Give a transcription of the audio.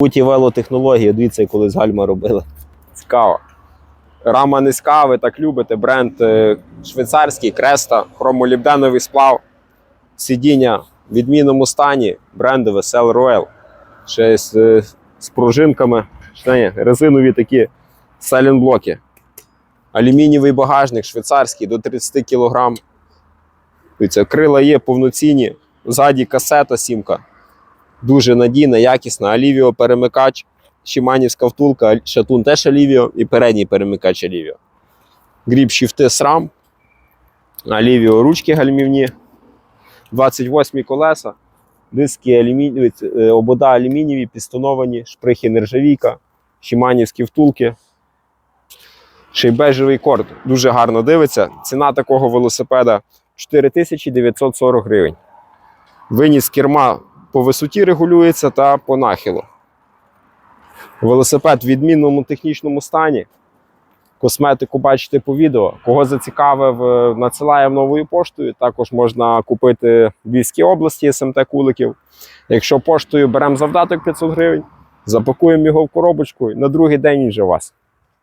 Буті велотехнології, дивіться, коли з гальма робили. Цікаво. Рама низька, ви так любите. Бренд е, швейцарський, креста, хромолібденовий сплав, сидіння в відмінному стані, брендове Cell Royal. Ще з, е, з пружинками, ні, резинові такі селінблоки. Алюмінієвий багажник швейцарський до 30 кг. Крила є повноцінні, ззаді касета сімка. Дуже надійна, якісна. Алівіо перемикач, Шиманівська втулка, шатун теж Алівіо і передній перемикач Алівіо. Гріб шіфти SRAM, Алівіо ручки гальмівні, 28 колеса, диски алюмінієві, е, обода алюмінієві, підстановані, шприхи нержавійка, Шиманівські втулки. Ще корд. Дуже гарно дивиться. Ціна такого велосипеда 4940 гривень. Виніс керма по висоті регулюється та по нахилу. Велосипед в відмінному технічному стані. Косметику бачите по відео. Кого зацікавив, е, надсилаємо новою поштою. Також можна купити в Львівській області СМТ Куликів. Якщо поштою беремо завдаток 500 гривень, запакуємо його в коробочку і на другий день вже у вас.